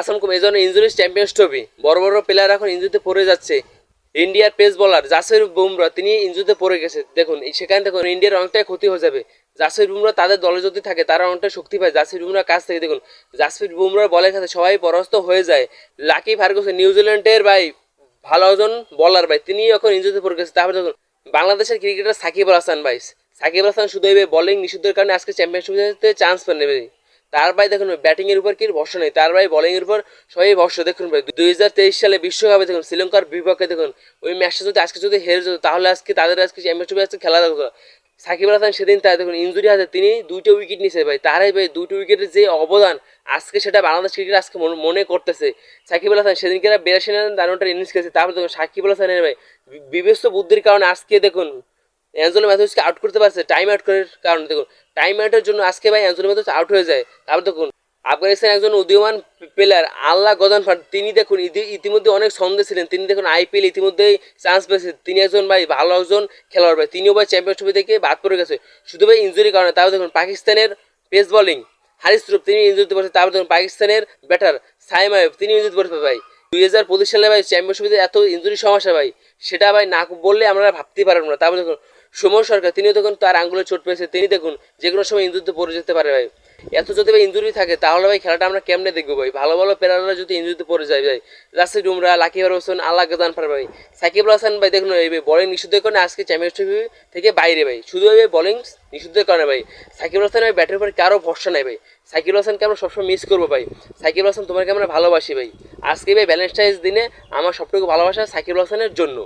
আসাম কুম এই জন্য ইঞ্জুরিজ চ্যাম্পিয়ন্স ট্রফি বড় বড় প্লেয়ার এখন ইঞ্জুরিতে পড়ে যাচ্ছে। ইন্ডিয়ার পেস বলার জাসির বুমরা তিনি ইঞ্জুরিতে পড়ে গেছে। দেখুন সেখানে দেখুন ইন্ডিয়ার অনেকটাই ক্ষতি হয়ে যাবে। জাসির বুমরা তাদের দলে যদি থাকে, তারা অনেকটা শক্তি পায়। জাসির বুমরার কাছ থেকে দেখুন জাসির বুমরার বলের কাছে সবাই পরাস্ত হয়ে যায়। লাকি ফার্গুসন নিউজিল্যান্ডের ভাই, ভালো একজন বলার ভাই, তিনি এখন ইঞ্জুরিতে পড়ে গেছে। তারপরে দেখুন, বাংলাদেশের ক্রিকেটার সাকিব আল হাসান ভাই। সাকিব আল হাসান শুধু এই বোলিং নিষিদ্ধের কারণে আজকে চ্যাম্পিয়নশিপে চান্স পেয়ে নেবে তার ভাই দেখুন ব্যাটিং এর উপর কি ভরসা নেই? তার ভাই বোলিং এর উপর সবাই ভরসা। দেখুন ভাই দুই হাজার তেইশ সালে বিশ্বকাপে দেখুন, শ্রীলঙ্কার বিপক্ষে দেখুন, ওই ম্যাচটা যদি আজকে যদি হেরে যেত, তাহলে আজকে তাদের আজকে চ্যাম্পিয়নশিপে আজকে খেলা দেখতো সাকিব আল হাসান সেদিন তাই দেখুন ইঞ্জুরি আছে তিনি দুইটা উইকেট নিছে ভাই। তারাই ভাই দুইটা উইকেটের যে অবদান, আজকে সেটা বাংলাদেশ ক্রিকেট আজকে মনে- করতেছে। সাকিব আল হাসান সেদিনকে বিরাশি রান দারুণটা ইনিংস খেয়েছে তারপর দেখুন সাকিব আল হাসানের ভাই, বি- বিবেচ্য বুদ্ধির কারণে আজকে দেখুন অ্যাঞ্জেলো ম্যাথুসকে আউট করতে পারছে টাইম আউট করার কারণে। দেখুন টাইম আউটের জন্য আজকে ভাই অ্যাঞ্জেলো ম্যাথুস আউট হয়ে যায়। তারপর দেখুন আফগানিস্তান একজন উদীয়মান প্লেয়ার আল্লাহ গদান ফান তিনি দেখুন, ইতি- ইতিমধ্যে অনেক সন্দেহ ছিলেন। তিনি দেখুন আইপিএল ইতিমধ্যেই চান্স পেয়েছেন তিনি একজন ভাই ভালো একজন খেলোয়াড় ভাই। তিনিও ভাই চ্যাম্পিয়নশিপ থেকে বাদ পড়ে গেছে। শুধু ভাই ইঞ্জুরির কারণে। তাও দেখুন, পাকিস্তানের পেস বোলিং হারিস রূপ, তিনি ইঞ্জুরিতে পড়ছে তারপর দেখুন, পাকিস্তানের ব্যাটার সাইম আয়ুব তিনি ইঞ্জুরিতে পড়ছে ভাই। দুই হাজার পঁচিশ সালে ভাই চ্যাম্পিয়নশিপে এত ইঞ্জুরি সমস্যা ভাই। সেটা ভাই না বললে আমরা ভাবতেই পারব না। তারপর দেখুন সুমন সরকার, তিনিও দেখুন তার আঙ্গুলে চোট পেয়েছে, তিনি দেখুন যে কোনো সময় ইঞ্জুরিতে পড়ে যেতে পারে ভাই। এত যদি ভাই ইঞ্জুরি থাকে, তাহলে ভাই খেলাটা আমরা কেমনে দেখব ভাই? ভালো ভালো প্লেয়াররা যদি ইঞ্জুরিতে পড়ে যায় ভাই। রাসিদ উমরা লাকিবার হোসেন, আল্লাহ গাদান পার ভাই। সাকিব হাসান ভাই দেখুন, এই বলিং নিষিদ্ধের কারণে আজকে চ্যাম্পিয়নশিপ থেকে বাইরে ভাই। শুধু ভাই বলিং নিষিদ্ধের কারণে ভাই। সাকিব হাসান ভাই ব্যাটের উপর কারও ভরসা নাই ভাই। আল হাসানকে আমরা সবসময় মিস করব ভাই। আল হাসান তোমাকে আমরা ভালোবাসি ভাই। আজকে ভাই ভ্যালেন্টাইন্স দিনে আমার সবটুকু ভালোবাসা সাকিব হাসানের জন্য।